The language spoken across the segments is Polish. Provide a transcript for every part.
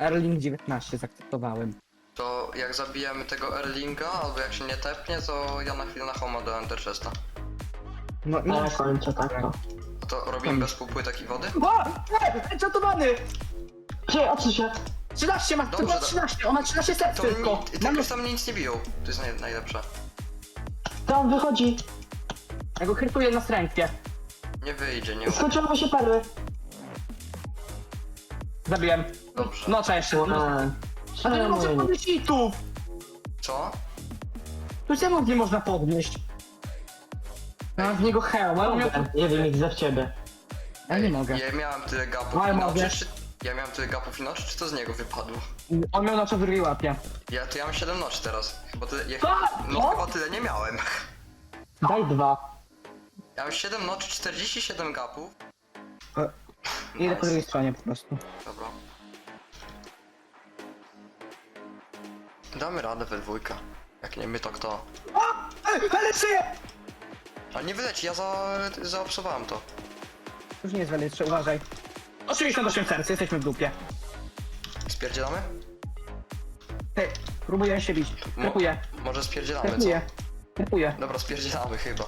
Erling 19 zaakceptowałem. To jak zabijemy tego Erlinga, albo jak się nie tepnie, to ja na chwilę na homa do Ender Chesta. No, No no. ja kończę tak to. A to robimy bez półpłytek i wody? O! Nie! Czatowany! Gdzie, odsuń się! 13 ma, Dobrze, ma to- 13, on ma 13 serc To tylko. ni- i Mamy... tak tam nic nie biją. To jest naj, najlepsze. Tam wychodzi! Ja go krytuję na strętwie. Nie wyjdzie, nie Skończyły mu się perły! Zabiłem. Dobrze. No cześć. No. Ale nie można nie? podnieść hitów! Co? Tu czemu nie można podnieść? Mam w niego hełm, ale. Mogę. Nie wiem, ich w ciebie. Ja nie mogę. Ja miałem tyle gapów Ale i mogę. noczy, czy... Ja miałem tyle gapów i noczy, czy to z niego wypadło? On miał na co drugiej łapie. Ja to ja mam 7 noczy teraz. Chyba tyle... Ja... Co? No No? chyba tyle nie miałem. Daj dwa. Ja mam 7 noczy, 47 gapów. Idę po drugiej stronie po prostu. Dobra. Damy radę we dwójkę. Jak nie my, to kto? Ale żyje! Ale nie wyleci, ja za... zaobsowałem to. Już nie jest welitrze, uważaj. 88 serc, jesteśmy w dupie. Spierdzielamy? Ty, próbuję się bić. Mo- Może spierdzielamy, co? krypuję. Dobra, spierdzielamy chyba.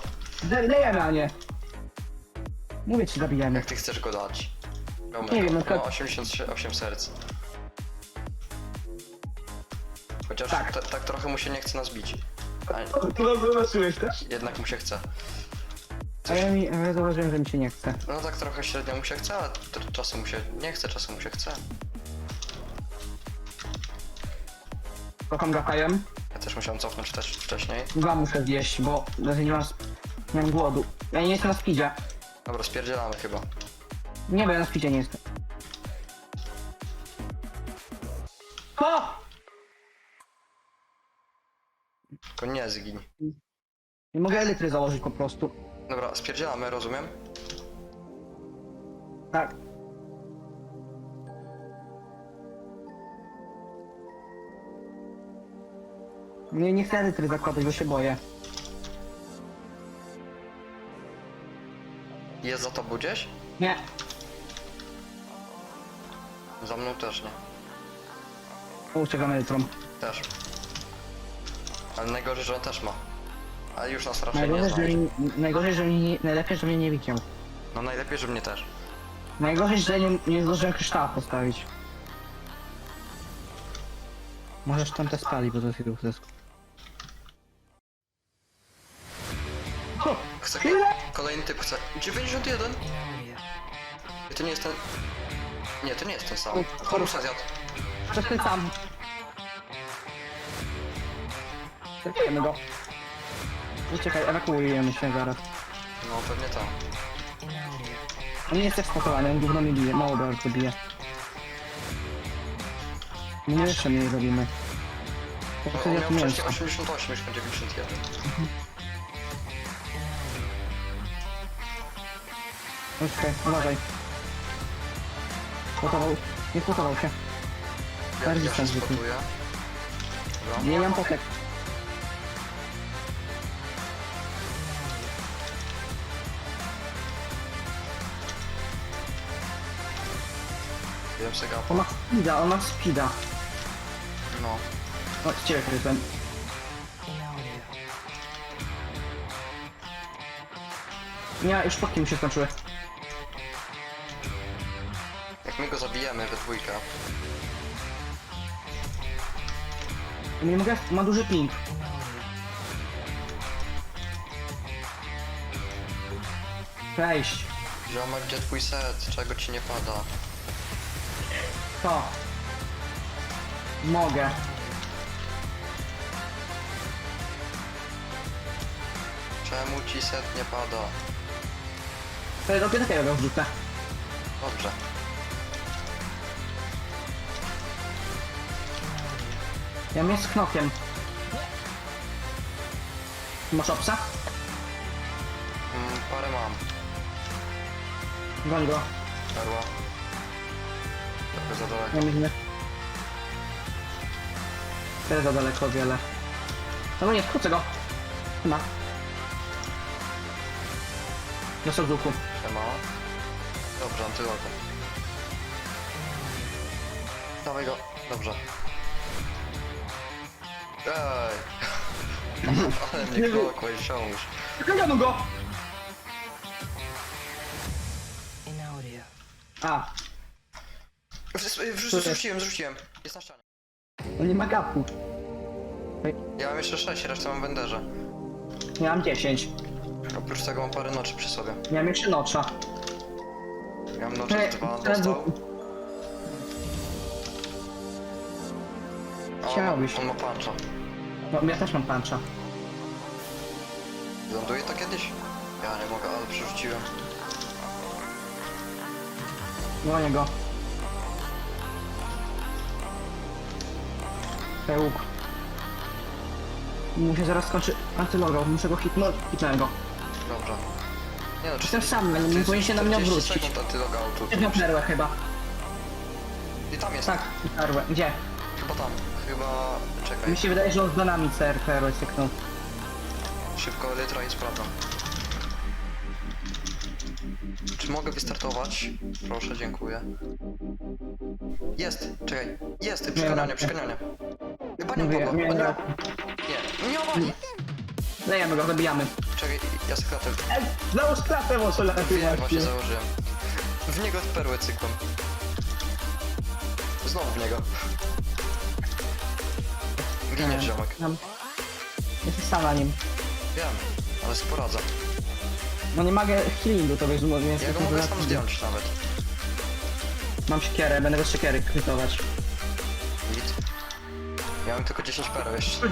Le- Lejemy, a nie. Mówię ci, zabijemy. Jak ty chcesz go dać? Dobra, Nie wiem, no ma to- 88 serc. Chociaż Tak. tak. tak trochę mu się nie chce nas bić. A To zobaczyłeś też? jednak mu się chce. A ja, mi, a ja zauważyłem, że mi się nie chce. No tak trochę średnio mu się chce, ale t- czasem mu się nie chce, czasem mu się chce. Kocham gatajem. Ja też musiałem cofnąć też wcześniej. Dwa muszę zjeść, bo że nie mam, nie mam głodu. Ja nie jestem na speedzie. Dobra, spierdzielamy chyba. Nie, bo ja na speedzie nie jestem. O! Tylko nie zgiń. Nie mogę elitry założyć po prostu. Dobra, spierdzielamy, rozumiem? Tak. Nie, nie chcę elitry zakładać, bo się boję. Jest za tobą gdzieś? Nie. Za mną też nie. Uciekam elitrą. Też. Ale najgorzej, że on też ma. Ale już nas raczej nie Najgorzej, że, znajdzie. najgorzej, że mnie, nie- najlepiej, że mnie nie widział. No najlepiej, że mnie też. Najgorzej, że nie, nie zdążyłem kryształa postawić. Możesz tam te spali, bo to jest ruch zysku. Chcę... Ile? Kolejny typ chce. 91? I to nie jest ten... Nie, to nie jest ten sam. Horusa zjadł. Przechwycam. Zabijemy go. Uciekaj, ewakuujemy się zaraz. No pewnie tam. On nie jest eksploatowany, on gówno mi bije, mało bardzo bije. My jeszcze mniej robimy. To No, wtedy on ja miał tu wcześniej mięso. 88, już ma 91. Okej, uważaj. Spotował, nie spotował się. Ja, Bardziej ja się sam zwykły. spotuję. Dobra. Nie mam potek. Wiem se On ma speeda, on ma speeda. No. O, z ciebie kryzem. Nie, już potki mi się skończyły. Jak my go zabijemy we dwójkę, Nie mogę, ma duży ping. Cześć. Ziomek, gdzie twój set? Czego ci nie pada? To. Mogę. Czemu ci set nie pada? To jest dopiero takiego go wrzucę. Dobrze. Ja mnie z knokiem. Masz obsa? Mm, parę mam. Goń go. Perła. Trochę za daleko. Nie za daleko o wiele. No nie, skrócę go. Chyba. Z łuku. Siema. Dobrze, antylogo. Dawaj go. Dobrze. Ej. Ale mnie klokłeś, książ. Wykonano go! In audio. A, zrzuciłem, zrzuciłem. Jest na ścianie. on nie ma gapu. Ja mam jeszcze 6, resztę mam wenderze. Ja mam 10. Oprócz tego mam parę noczy przy sobie. Ja mam jeszcze nocza. Ja mam nocze Ej, z dwa, teraz dostał. A, Chciałbyś. on, on ma puncha. No, ja też mam puncha. Ląduje to kiedyś? Ja nie mogę, ale przerzuciłem. Gonię go. Ten łuk. Mu się zaraz skończy antylogo, muszę go hitnąć. Hitnąłem go. Dobra. Nie no, Jestem sam, nie, nie powinien się na mnie 40 odwrócić. sekund antylogoutu. Jedną perłę chyba. I tam jest. Tak, perłę. Gdzie? Chyba tam. Chyba... Czekaj. Mi się wydaje, że on za nami CR perłę cyknął. Szybko elytra i sprawdzam. Czy mogę wystartować? Proszę, dziękuję. Jest! Czekaj. Jest! Przekonanie, raczej. przekonanie. Chyba nie Mówię, upadło. nie, nie. nie. Nie, nie obali. Lejemy go, zabijamy. Czekaj, ja sekretę. Ej, załóż klatę, Wiem, właśnie założyłem. W niego perłę cykłem. Znowu w niego. Giniesz, ziomek. Jesteś sam na nim. Wiem, ale sporadzam. No nie mogę healingu to wiesz, bo więc Ja go mogę sam zdjąć nawet. Mam siekierę, będę go z siekiery krytować. Miałem tylko 10 pereł jeszcze.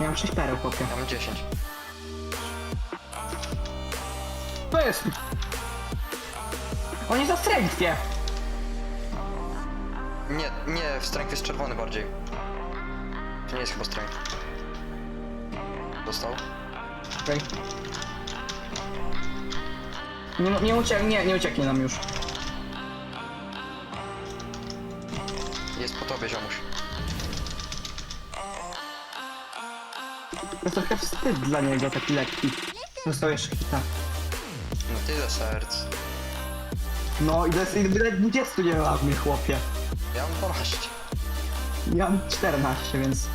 Ja mam 6 pereł, chłopie. Ja mam 10. To jest! On jest na strengthie! Nie, nie, w strength jest czerwony bardziej. To nie jest chyba strength. Dostał? Okej. Nie, nie, uciek, nie, nie ucieknie nam już. Tobie, ziomuś. To jest trochę wstyd dla niego, taki lekki. Dostał jeszcze hita. No tyle serc. No i to jest ile 20 nie ma mnie, chłopie. Ja mam 12. Ja mam 14, więc...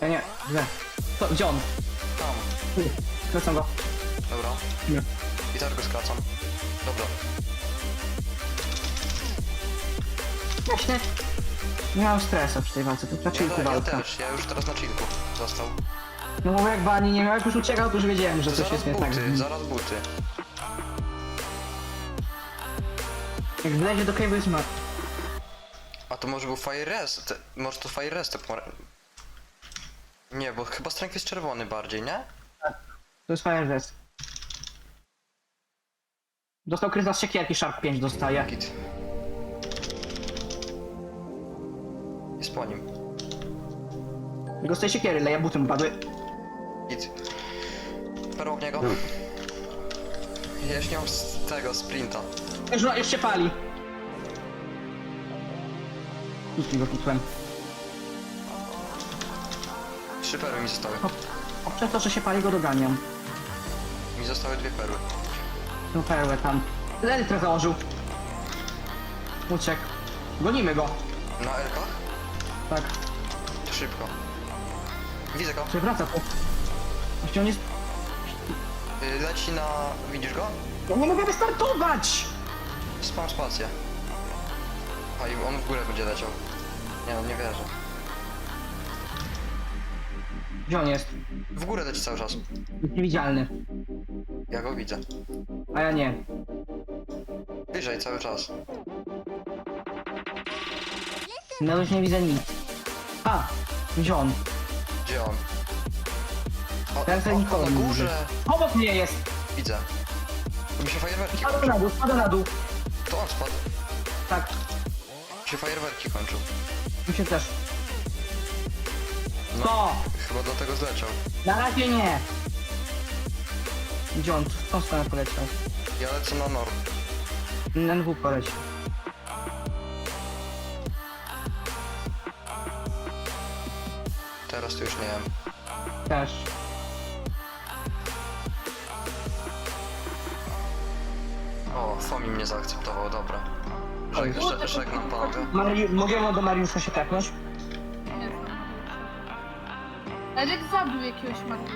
Ja nie, źle. To, gdzie on? Tam. Kręcam go. Dobra. Nie. I tak go skracam. Nie mam stresu przy tej walce, to na Ja, chillku ja walka. też, ja już teraz na chillku został. No bo jak Bani nie miał, jak już uciekał, to już wiedziałem, że coś Zaraz jest nie tak. buty, zaraz buty. Jak wlezie do Cave'u jest mat. A to może był Fire Rest? Może to Fire Rest pomar... Nie, bo chyba strength jest czerwony bardziej, nie? To jest Fire Rest. Dostał kryza z siekierki, Sharp 5 dostaje. Git. Jest po nim. Jego z tej siekiery leje, buty mu padły. Git. Perło w niego. Ja już nie mam z tego sprinta. Już, no, już się pali. Nic go hitłem. Trzy perły mi zostały. O, przez to, że się pali, go doganiam. Mi zostały dwie perły. Tą perłę tam. Elytrę założył. Uciekł. Gonimy go. Na Elkach? Tak. Szybko. Widzę go. Czy wraca tu? Właściwie on jest... Y, Leci na... Widzisz go? Ja nie mogę wystartować! Spam spację. A i on w górę będzie leciał. Nie no, nie wierzę. Gdzie on jest? W górę leci cały czas. Jest niewidzialny. Ja go widzę. A ja nie. Wyżej cały czas. No już nie widzę nic. A! Gdzie on? Gdzie on? O, Teraz o, nikogo o, nie na górze! Obok mnie jest! Widzę. Tu mi się fajerwerki Spada kończą. na dół, spada na dół. To on spadł. Tak, Mi się fajerwerki kończą. mi się też. No. To! Chyba dlatego zleciał. Na razie nie! Gdzie on? W tą stronę poleciał. Ja lecę na nord. NW poleciał. Teraz to już nie wiem. Też. O, Fomi mnie zaakceptował, dobra. Oj. Żeg- żeg- Żegnam panowie. Mari możemy do Mariusza się tepnąć? Elek zabił jakiegoś Mariusza.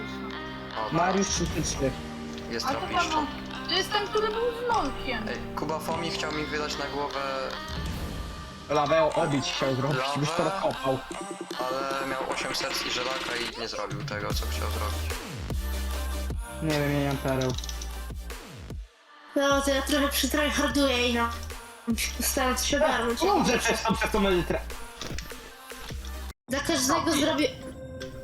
O, dobra, Mariusz 33. jest A to. To jest ten, który był z Lolkiem. Ej, Kuba Fomi chciał mi wydać na głowę, Lawę obić chciał zrobić, Lawę? byś to rozkopał. Ale miał 8 serc i żelaka i nie zrobił tego, co chciał zrobić. Nie wiem, ja nie mam pereł. No to ja trochę przytryharduję i no. Muszę postarać się ogarnąć. Dobrze przez to, przez tą litrę. Dla każdego zrobię...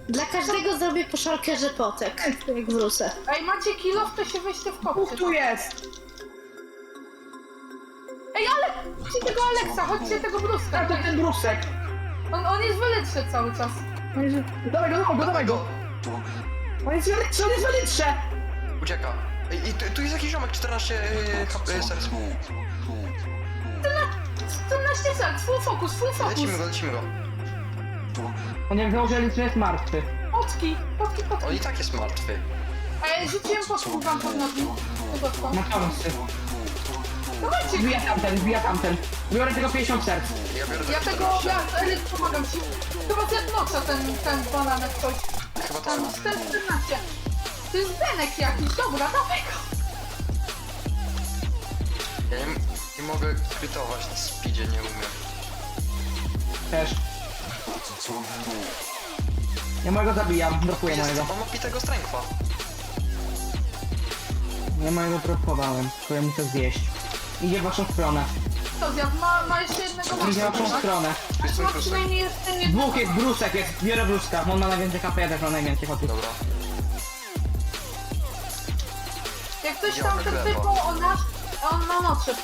Dla każdego zrobię po szalkerze potek, jak wrócę. Ej, macie kilof, to się weźcie w Uch, kopcie. tu jest! Ej, ale! Chodźcie tego Aleksa, chodźcie tego Bruska. Tak, to ten brusek. On, on jest w cały czas. Dawaj go, dawaj go, dawaj go. On jest w litrze, on jest w. Ucieka. Ej, i tu, tu jest jakiś ziomek, 14 yy, hap- yy, serc. 14 serc, full focus, full focus. Lecimy go, lecimy go. On jak założy litrę jest martwy. Potki, potki, potki. On i tak jest martwy. Ej, rzuciłem potku wam pod nogi. Podotką. Na kąsy. Dawajcie, Wbija tamten, wbija tamten. Biorę tego 50 serc. Ja biorę ja tego tego, 14. ja, Eryk, pomagam ci. Chyba zjadnocza ten, ten bananek coś. Chyba Ten tak. 14. To jest Benek jakiś, dobra, dawaj go. Ja nie, nie mogę krytować na speedzie, nie umiem. Też. Ja mojego zabijam, dropuję Jest, mojego. on ma pitego strengtha. Ja mojego dropowałem, to ja muszę zjeść. Idzie w waszą stronę. To zjadł, ma, ma jeszcze jednego Idzie w waszą tak? stronę. Jest Ma Dwóch jest, brusek jest, biorę bruska. On ma najwięcej HP, ja też mam najwięcej chodzi. Dobra. Jak ktoś Ja tam wygrywa. typu, on ma, on ma jeszcze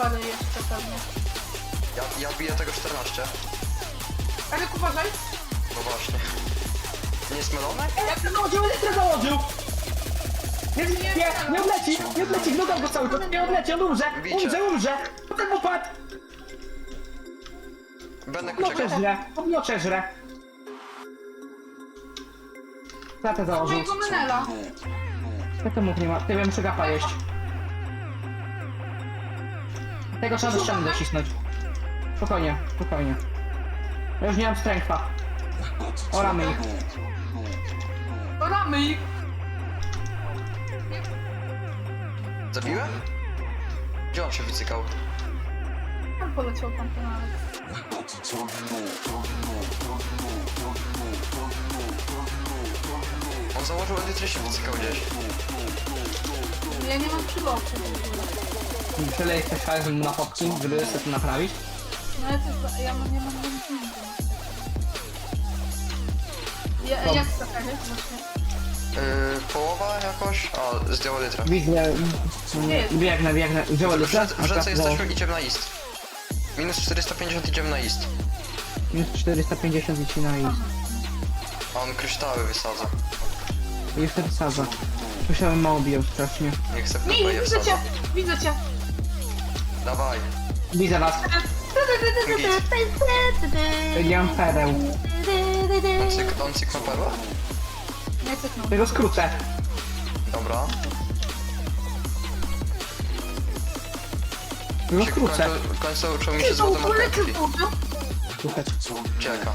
pewnie. Ja, ja biję tego 14. Eryk, uważaj. No właśnie. Nie jest melone? Jak założył, litrę założył! Nie, nie, nie, nie odleci, nie odleci, gnugam go cały czas, nie odleci, on umrze, umrze, umrze! Potem upadł! Benek Miocze ucieka. żre, on miocze żre. Klatę założył. Mojego menela. To mógł nie ma? Ty wiem, muszę gapa jeść. Tego trzeba do ściany docisnąć. Spokojnie, spokojnie. Ja już nie mam strengtha. Oramy ich. Ramy ich. Zabiłem? Gdzie on się wycykał? Tam poleciał tam ten Alex. On założył edytry się wycykał gdzieś. Ja nie mam przylotu. Przeleję coś fajnym na fotki, żeby sobie to naprawić. No ja też, ja mam, nie mam nic ja, Jak to Eryk właśnie? Yy, połowa jakoś? A, zdjął edytrę. Widzę, biegnę, biegnę. Wziąłem W lutę, rzece, w rzece jesteśmy, idziemy na east. Minus 450 idziemy na east. Minus 450 i ci na i A on kryształy wysadza. jeszcze wysadza. Musiałem mało biją strasznie. Nie chcę Nie, PPE widzę cię, wsadza. widzę cię. Dawaj. Widzę was. Nie mam pereł. On cyk, on cyk ma perłę? Nie cyknął. Tego skrócę. Dobra. W skrócę. w końcu uczył mi się złote marketki. Słuchaj. Ucieka.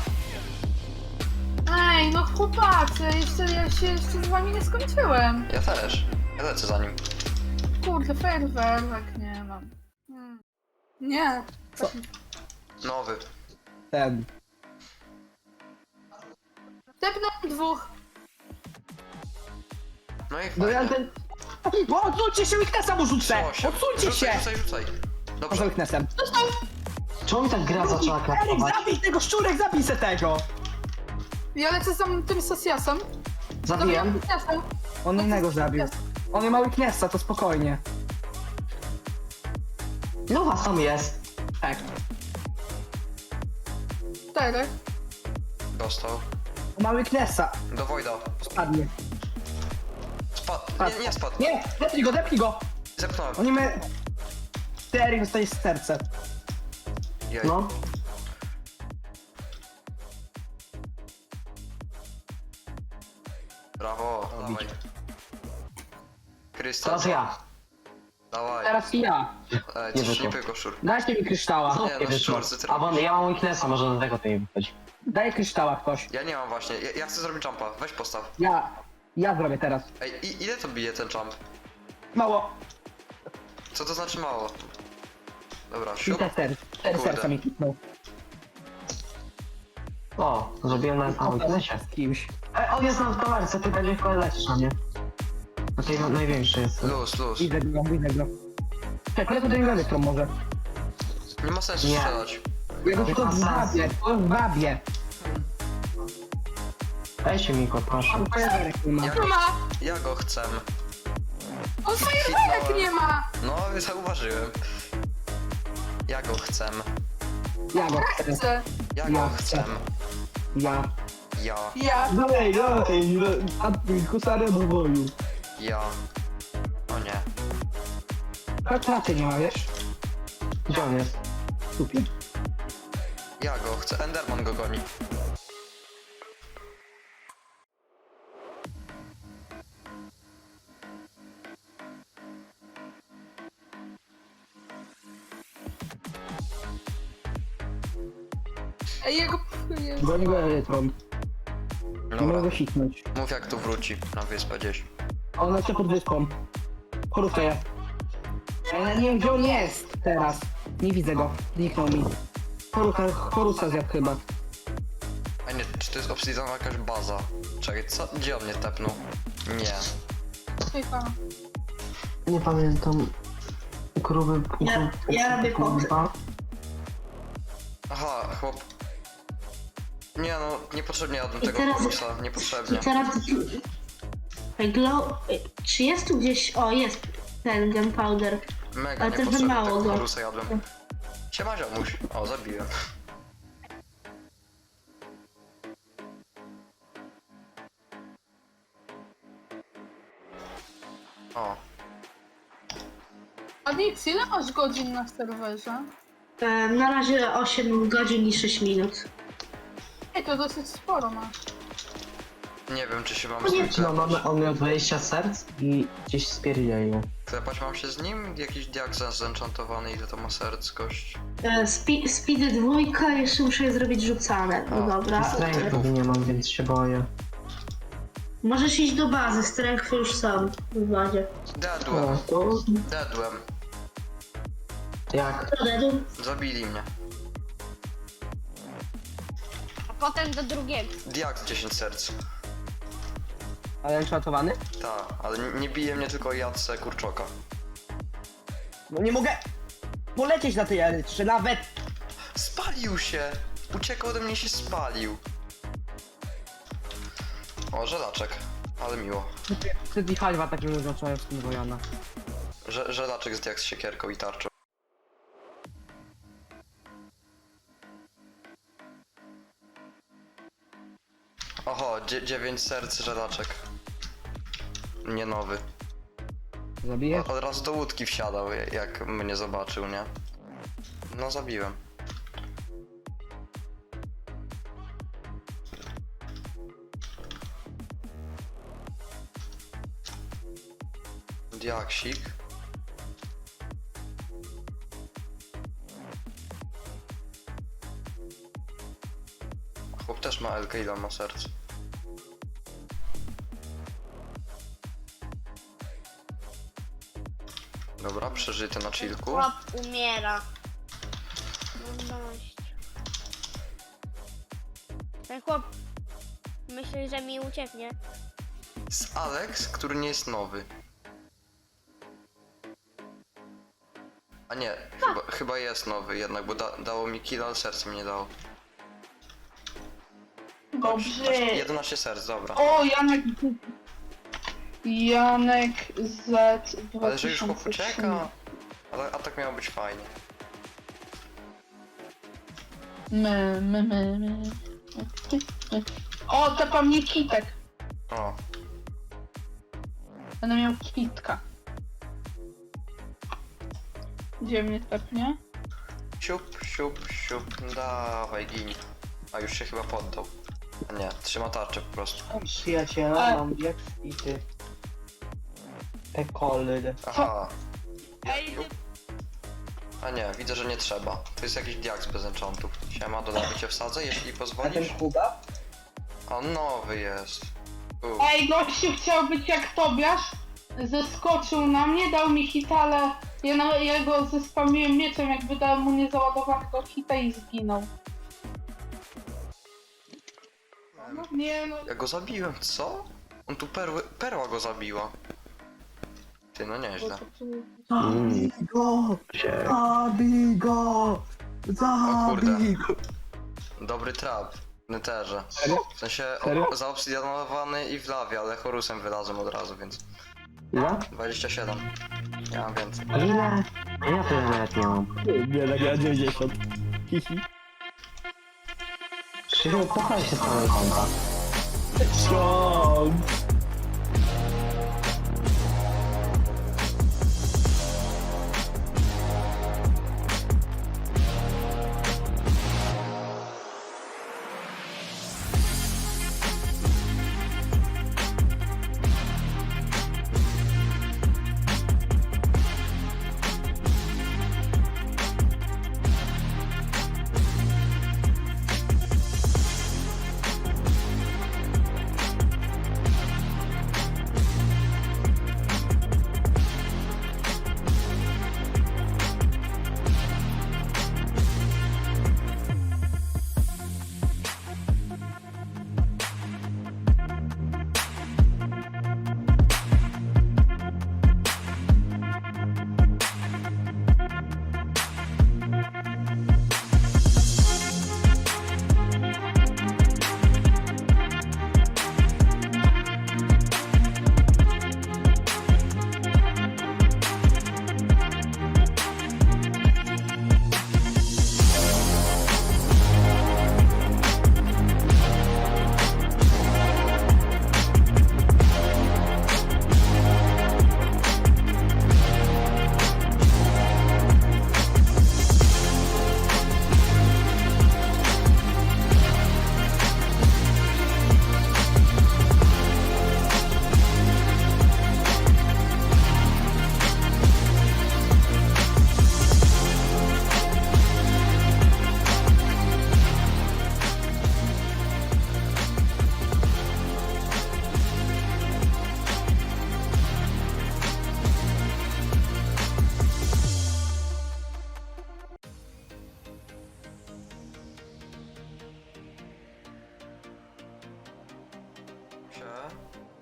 Ej, no chłopacy, jeszcze, ja się jeszcze z wami nie skończyłem. Ja też. Ja lecę za nim. Kurde, fajerwerek nie mam. Hmm. Nie. Co? Nowy. Ten. Tepnąłem dwóch. No i No ja ten... O, odsuńcie się, Weaknessa mu rzucę! Odsuńcie Rzucaj, się! rzucaj, rzucaj. Poza Dobrze. Weaknessem. Czemu mi tak gra zaczęła Erik, klasować? zabij tego szczurek, zabij se tego! Ja lecę za tym Sosiasem. Zabiłem. Sosiasem. On innego zabił. On nie ma Weaknessa, to spokojnie. No was tam jest. Tak. Cztery. Dostał. On ma. Do Wojda. Spadnie. Nie, nie spadł. Nie, depnij go, depnij go! Zepchnąłem. Oni my... Ty, Erik, dostajesz serce. Jej. No. Brawo. Dawaj. Krystian. Teraz ja. Dawaj. Teraz ja. Ej, Nie coś nie wyszło. pykło, szur. Dajcie mi kryształa. Nie, no ty A won, ja mam weaknessa, może do tego to nie wychodzi. Daj kryształa ktoś. Ja nie mam właśnie, ja, ja chcę zrobić jumpa, weź postaw. Ja. Ja zrobię teraz. Ej, i, ile to bije ten jump? Mało. Co to znaczy mało? Dobra, I siup. te ser. Cztery Kurde. serca mi kliknął. O, zrobiłem na weaknessie. Z kimś. Ej, on jest na towerce, ty będzie w lecisz na mnie. Na tej na- największy jest. Luz, luz. Widzę go, widzę go. Czekaj, lecę do niego elektro może. Nie ma sensu Nie. strzelać. Ja go tylko zwabię, tylko zwabię. Dajcie mi go, proszę. Fajerwerek nie ma. Ja, ma! ja go chcę. On fajerwerek nie ma! No, zauważyłem. Ja go chcę. Ja go chcę. Chcę. Ja Ja go chcę. chcę. Ja. Ja, Ja. Dalej, dalej. Husarę do boju. ja. O nie. Raczej nie ma, wiesz? Gdzie on jest? Super. Ja go chcę. Enderman go goni. Niego elektron. Nie mogę Dobra, siknąć. mów jak tu wróci na wyspę gdzieś. On lecę pod wyspą. Chorówka. Ja nie wiem gdzie on jest teraz. Nie widzę go. Zniknął mi. Chorusa, chorusa zjadł chyba. A nie, czy to jest obsidianowa jakaś baza? Czekaj, co? Gdzie on mnie tepnął? Nie. Czekaj. Nie pamiętam. Gruby... Ja- ja robię. Aha, chłop. Nie no, niepotrzebnie jadłem I tego teraz- korusa, I niepotrzebnie. teraz... Ej, Glow... ej, Czy jest tu gdzieś... O, jest ten gunpowder. Mega ale też niepotrzebnie mało tego go. korusa jadłem. Siema ziomuś. O, zabiłem. O, A Nix, ile masz godzin na serwerze? E, na razie 8 godzin i 6 minut. Ej, to dosyć sporo masz. nie wiem czy się mam z nim No, mamy, on miał 20 serc i gdzieś spierdzielił. Klepać mam się z nim? Jakiś diaksen zenchantowany, ile to ma serc, kość? E, spi speedy dwójka, jeszcze muszę je zrobić rzucane. No O, dobra. Strength pewnie nie mam, więc się boję. możesz iść do bazy, strength już są w bazie. O, to... dedłem. Jak? To dedu. Zabili mnie. Potem do drugiego. Diak 10 serc. Ale enchantowany? Ta, ale nie- nie bije mnie tylko jadce kurczoka. No nie mogę polecieć na tej elytrze nawet. Spalił się! Uciekł ode mnie i się spalił. O, żelaczek. Ale miło. Ty i hańba takim oznaczają z tym Wojana. Że, żelaczek z jak z siekierką i tarczą. Oho, dzie- 9 serc żelaczek. Nie nowy. Zabijesz? O- Od razu do łódki wsiadał, jak- jak mnie zobaczył, nie? No zabiłem. Diaksik. LK, ile ma serc. Dobra, przeżyty na chillku. Chłop umiera. Trudność. Ten chłop myśli, że mi ucieknie. Z Alex, który nie jest nowy. A nie, chyba, chyba jest nowy jednak, bo da, dało mi kill, ale serce mi nie dało. Dobrze. Aż 11 serc, dobra. O, Janek... Janek Z Ale że już chłop 2003. ucieka. Ale atak miał być fajnie. My, my, my, my. O, tepa mnie kitek. O, Będę miał kitka. Gdzie mnie tepnie? siup, siup, siup, dawaj gin. A już się chyba poddał. A nie, trzyma tarczę po prostu. Przyjaciela, A- mam jak i ty. Te kole. Aha, Ej, A nie, widzę, że nie trzeba. To jest jakiś diaks bez enchantów. Siema, do lawy cię wsadzę, jeśli pozwolisz. Kuba? A nowy jest. U. ej, gościu chciał być jak Tobiasz. Zeskoczył na mnie, dał mi hita, ale ja, na, ja go zespamiłem mieczem, jakby dałem mu niezaładowanego hita i zginął. Nie no, Ja go zabiłem, co? On tu perły, perła go zabiła. Ty, no nieźle. Zabij go! Zabij go! Zabij go! Dobry trap. w Netherze. Serio? W sensie Serio? o, zaobsydianowany i w lawie, ale chorusem wylazłem od razu, więc Ile? 27. Ja mam więcej. Ile? Ja też nawet nie mam. Nie, tak ja 90. Hihi. 資料手配してたのかな。ん。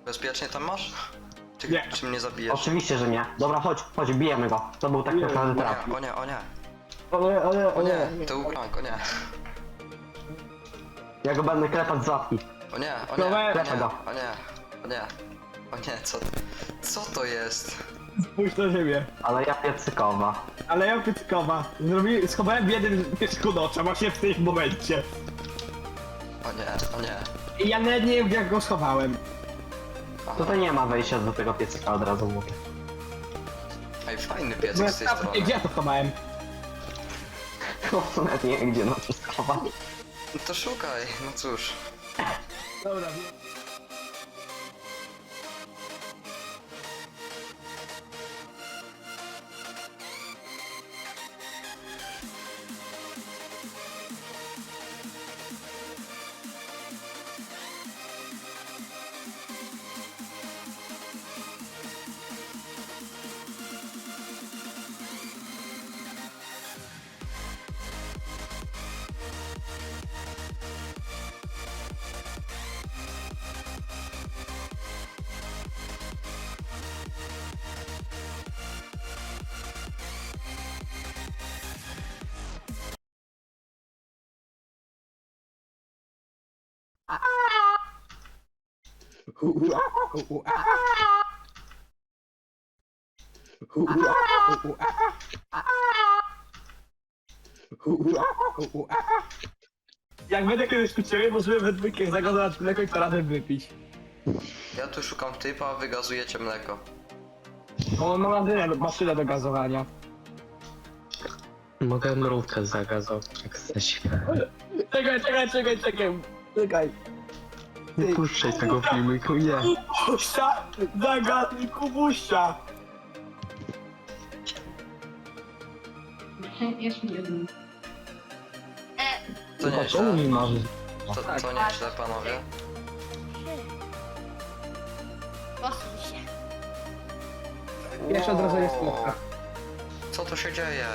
Bezpiecznie tam masz? Ty, Nie. Czy mnie zabijesz? Oczywiście, że nie. Dobra, chodź, chodź, bijemy go. To był tak naprawdę O traf. nie, o nie, o nie. Ale, ale, O nie, to był prank, o nie. Ja go będę klepać z łapki. O nie, o nie, Dobra, o nie, go. o nie, o nie. O nie, co, co to jest? Spójrz na ziemię. Ale ja piecykowa. Ale ja pytkowa. Zrobi... Schowałem w jednym nocza właśnie w tym momencie. O nie, o nie. I ja nawet nie wiem jak go schowałem. Tutaj nie ma wejścia do tego piecyka, od razu mówię. Ej, fajny Bo piecek ja z tej strony. Gdzie ja to schowałem? No, nawet nie wiem, gdzie na to schować. No to szukaj, no cóż. Dobra, wiem. Jak będę kiedyś u ciebie, możemy we dwójkę zagotować mleko i to razem wypić. Ja tu szukam typa, a wy gazujecie mleko. O, mam maszynę, maszynę do gazowania. Mogę mrówkę zagazować, jak chcesz. Czekaj, czekaj, czekaj, czekaj. Czekaj. Nie puszczaj tego filmiku, nie. Kubusia! Zagadnij Kubusia! Jest mi jedno. To Czemu nieźle. mi marzy? To, to nieźle, panowie. Posuń się. Pierwszy od razu jest słoka. Co tu się dzieje?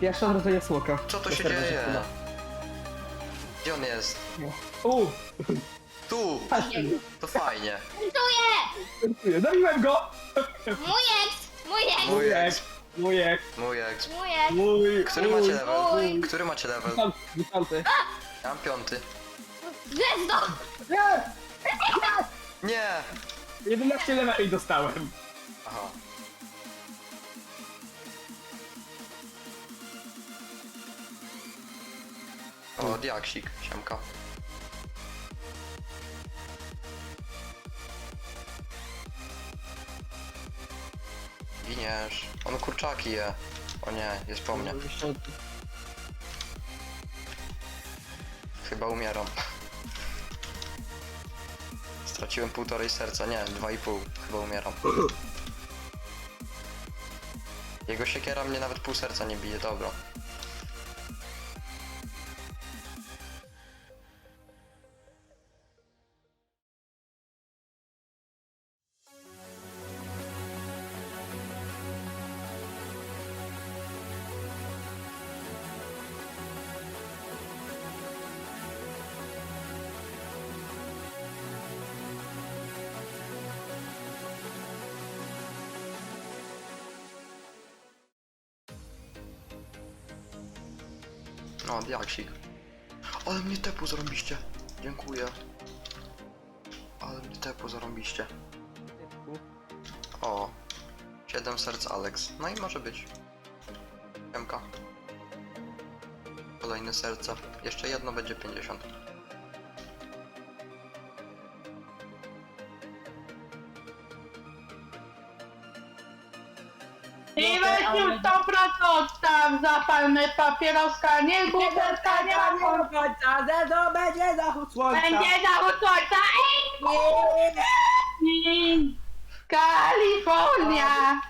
Pierwszy od razu jest słoka. Co tu To się dzieje? Gdzie on jest? U, Tu! To fajnie. dziękuję. Zabiłem go! Mój ex! Mój ex! Mój ex. Mój ex, Mój ex. Mój ex! mój, Który mój. macie level? Mój. Który macie level? Dziesiąty, dziesiąty. Ja mam piąty. Gwiazdo! Nie! Nie! 11 leveli dostałem. Aha. O, diaksik, siemka. Giniesz. On kurczaki je. O nie, jest po mnie. Chyba umieram. Straciłem półtorej serca, nie, dwa i pół. Chyba umieram. Jego siekiera mnie nawet pół serca nie bije, dobra. Diaksik. Ale mnie tepu zarąbiście. Dziękuję. Ale mnie tepu zarąbiście. O. Siedem serc Alex. No i może być. Siemka. Kolejne serce. Jeszcze jedno będzie 50. I weź już 100% odstaw zapalmy papieroska, nie butelka, nie ma Słońca, to będzie zachód słońca. Będzie zachód słońca! Mm, Kalifornia!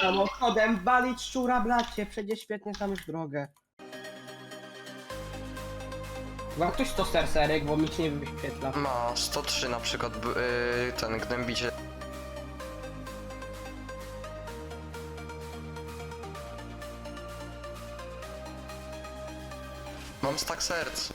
Samochodem walić szczura, bracie, przejdzie świetnie tam już drogę. Ma ktoś to serserek, bo mi się nie wyświetla. Ma 103 na przykład yy, ten gnębiciel. Mam stack serc.